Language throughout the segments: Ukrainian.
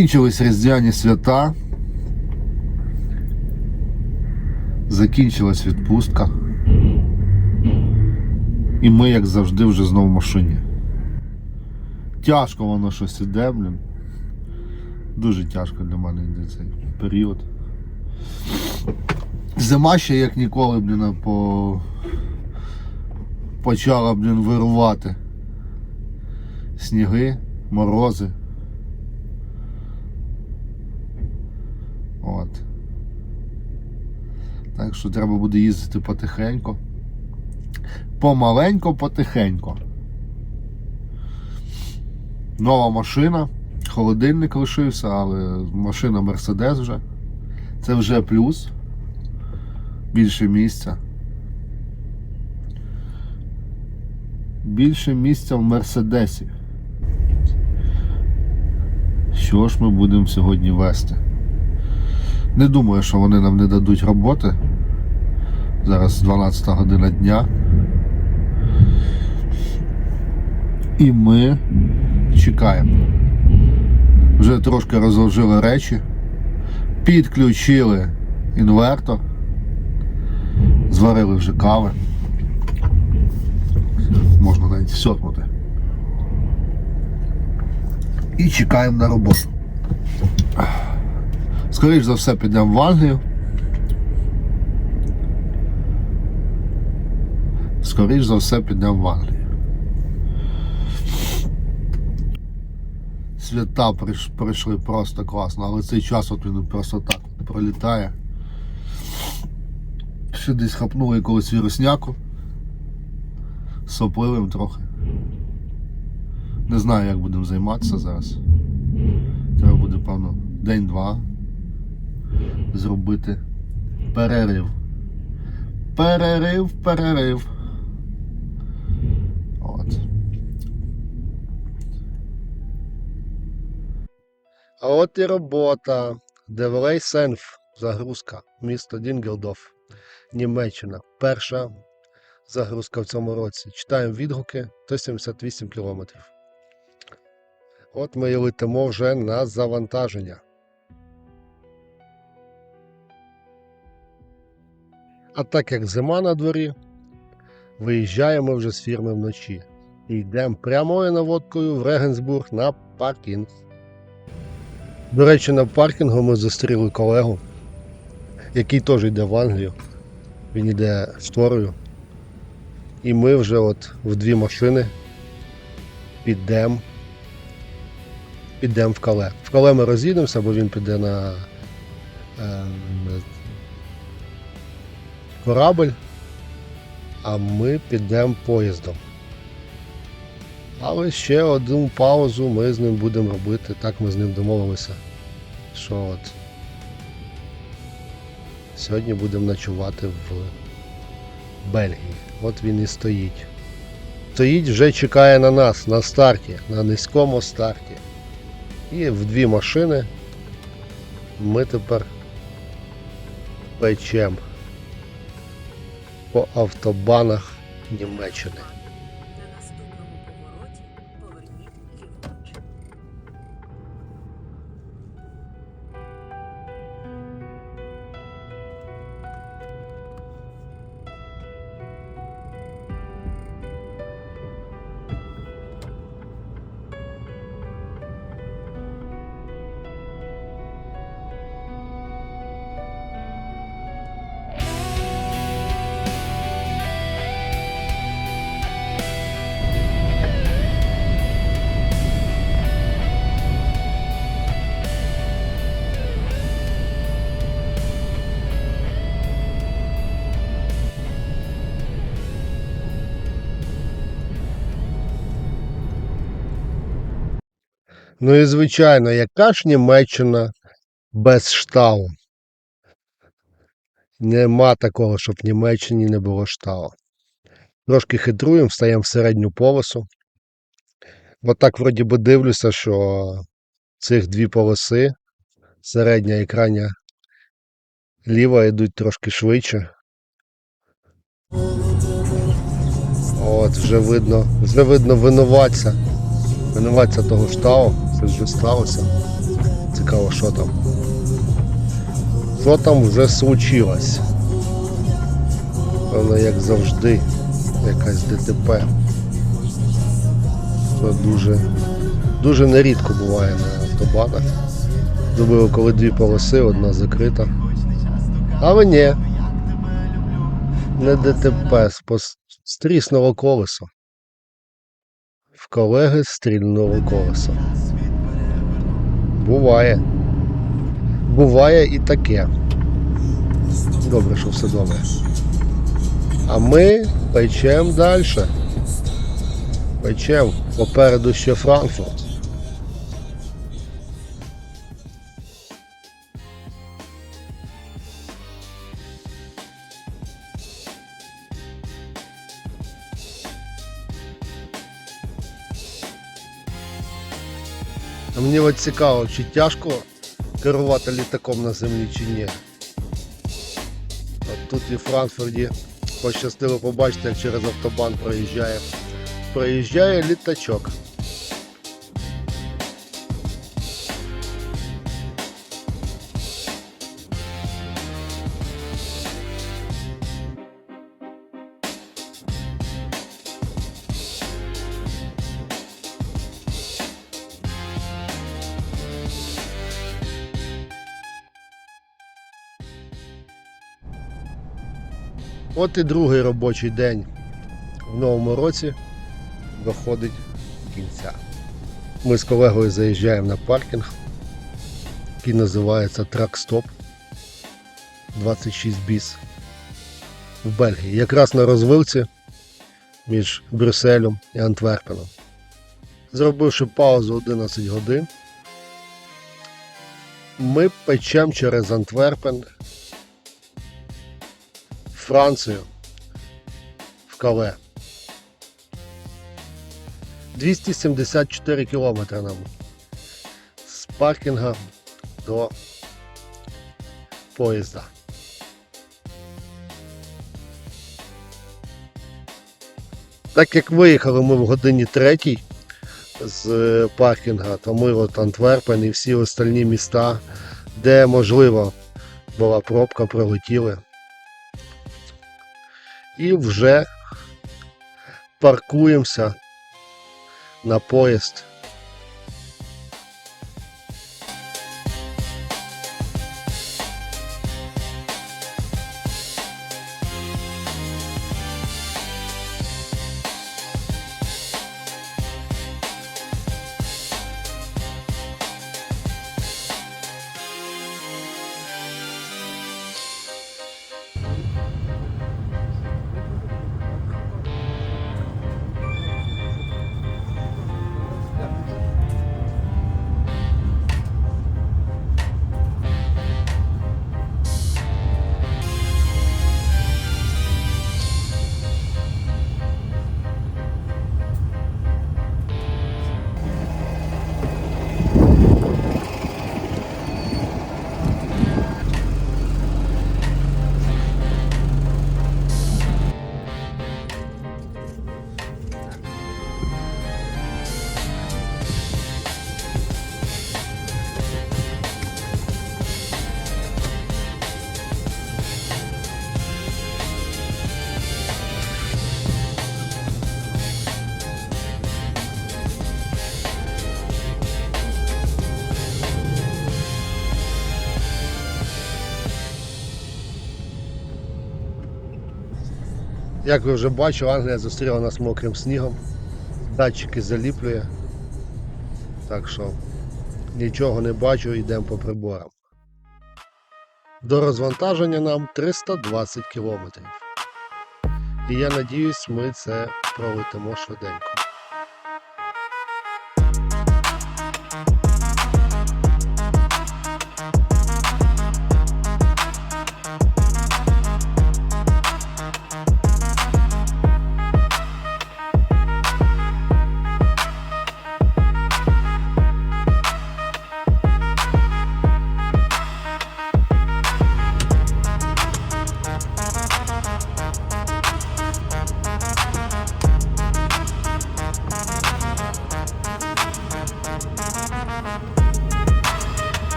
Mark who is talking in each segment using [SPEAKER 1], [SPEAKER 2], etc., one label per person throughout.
[SPEAKER 1] Закінчились різдвяні свята. Закінчилась відпустка. І ми, як завжди, вже знову в машині. Тяжко воно щось іде, блін. Дуже тяжко для мене йде цей період. Зима ще як ніколи, блін, по... почала, блін, вирувати. Сніги, морози. От. Так що треба буде їздити потихеньку. Помаленько, потихеньку. Нова машина. Холодильник лишився, але машина Мерседес вже. Це вже плюс. Більше місця. Більше місця в Мерседесі. Що ж ми будемо сьогодні вести? Не думаю, що вони нам не дадуть роботи. Зараз 12 година дня. І ми чекаємо. Вже трошки розложили речі, підключили інвертор, зварили вже кави. Можна навіть всотнути. І чекаємо на роботу. Скоріше за все підемо в Англію. Скоріше за все підемо в Англію. Свята прийш- пройшли просто класно, але цей час от він просто так пролітає. Ще десь хапнули якогось вірусняку. Сопливим трохи. Не знаю, як будемо займатися зараз. Треба буде, певно, день-два зробити перерив. Перерив, перерив. От. А от і робота. Девелей Сенф. Загрузка. Місто Дінгелдоф. Німеччина. Перша загрузка в цьому році. Читаємо відгуки 178 кілометрів. От ми і летимо вже на завантаження. А так як зима на дворі, виїжджаємо вже з фірми вночі і йдемо прямою наводкою в Регенсбург на паркінг. До речі, на паркінгу ми зустріли колегу, який теж йде в Англію. Він йде шторою. І ми вже от в дві машини підемо. Підемо в кале. В кале ми роз'їдемося, бо він піде на корабль, а ми підемо поїздом. Але ще одну паузу ми з ним будемо робити. Так ми з ним домовилися. Що от сьогодні будемо ночувати в Бельгії. От він і стоїть. Стоїть, вже чекає на нас на старті, на низькому старті. І в дві машини ми тепер печем по автобанах Німеччини. Ну і звичайно, яка ж Німеччина без штау? Нема такого, щоб в Німеччині не було штау. Трошки хитруємо, встаємо в середню полосу. Отак вроді би дивлюся, що цих дві полоси, середня і крайня ліва, йдуть трошки швидше. От, вже видно, вже видно винуватця. Винуватця того штаву. Це вже сталося. Цікаво, що там. Що там вже случилось? Певно, як завжди, якась ДТП. Це дуже, дуже нерідко буває на автобанах. Зробили, коли дві полоси, одна закрита. Але ні. Не ДТП, стріснуло колесо. В колеги стрільнуло колесо. Буває. Буває і таке. Добре, що все добре. А ми печемо далі. Печемо. Попереду ще Франкфурт. Мені от цікаво, чи тяжко керувати літаком на землі чи ні. От тут і в Франкфурті пощастило побачити, як через автобан проїжджає. Проїжджає літачок. От і другий робочий день в новому році доходить кінця. Ми з колегою заїжджаємо на паркінг, який називається Тракстоп 26 біс в Бельгії. Якраз на розвилці між Брюсселем і Антверпеном. Зробивши паузу 11 годин, ми печемо через Антверпен Францію в Кале. 274 кілометри нам з паркінга до поїзда. Так як виїхали ми в годині третій з е, паркінга, то ми от Антверпен і всі остальні міста, де можливо була пробка, пролетіли і вже паркуємося на поїзд. Як ви вже бачили, Англія зустріла нас мокрим снігом. Датчики заліплює. Так що нічого не бачу, йдемо по приборам. До розвантаження нам 320 кілометрів. І я надіюсь, ми це пролетимо швиденько.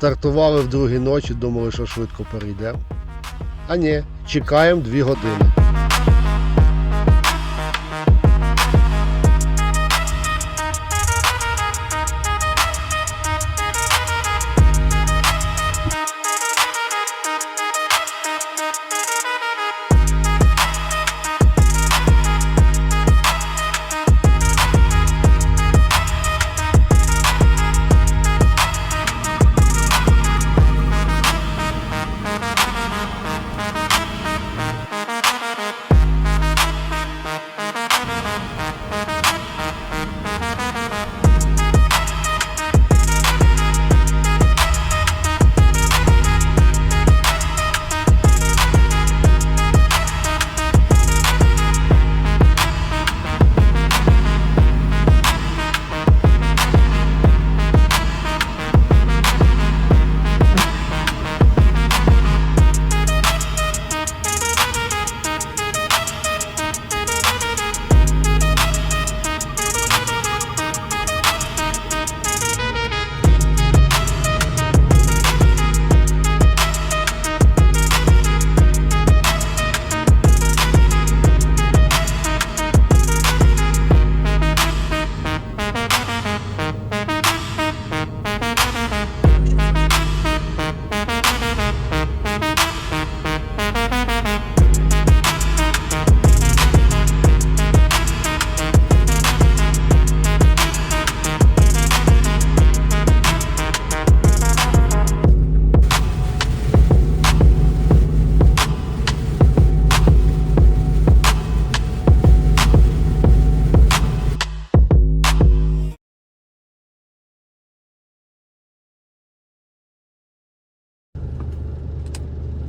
[SPEAKER 1] Стартували в другій ночі, думали, що швидко перейдемо. А ні, чекаємо дві години.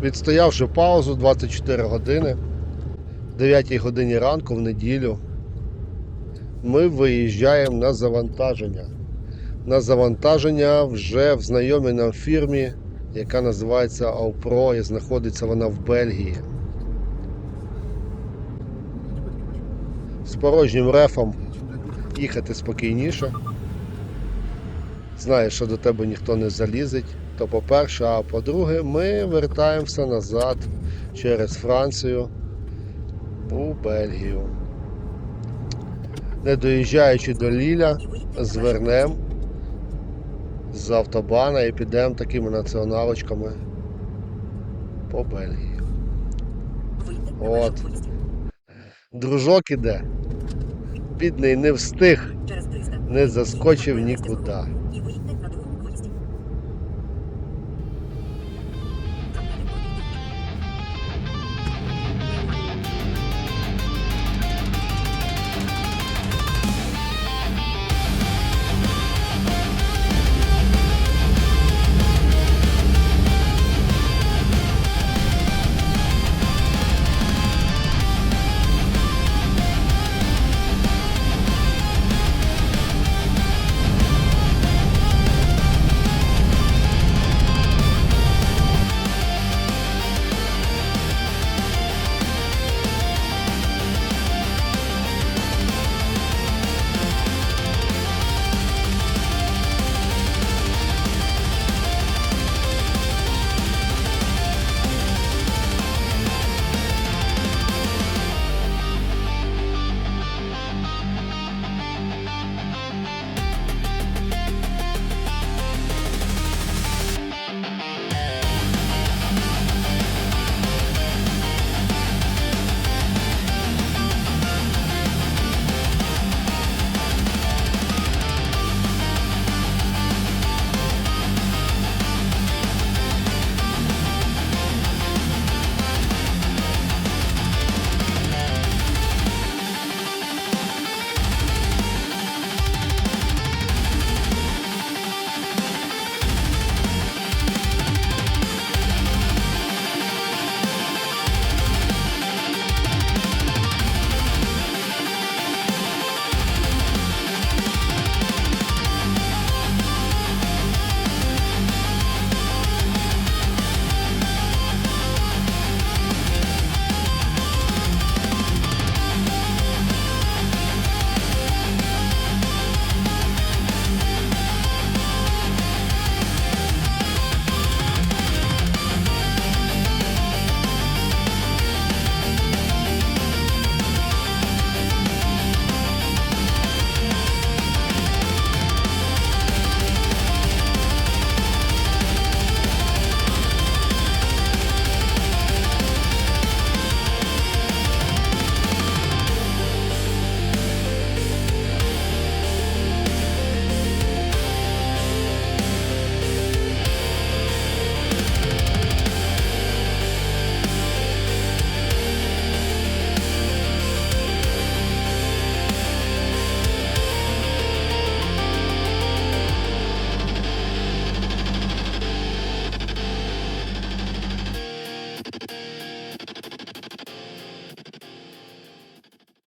[SPEAKER 1] Відстоявши паузу 24 години, в 9 годині ранку в неділю, ми виїжджаємо на завантаження. На завантаження вже в знайомій нам фірмі, яка називається Аупро, і знаходиться вона в Бельгії. З порожнім рефом їхати спокійніше. Знаєш, що до тебе ніхто не залізить. То по-перше, а по-друге, ми вертаємося назад через Францію у Бельгію. Не доїжджаючи до Ліля, звернемо з автобана і підемо такими націоналочками по Бельгії. От. Дружок іде. Бідний не встиг, не заскочив нікуди.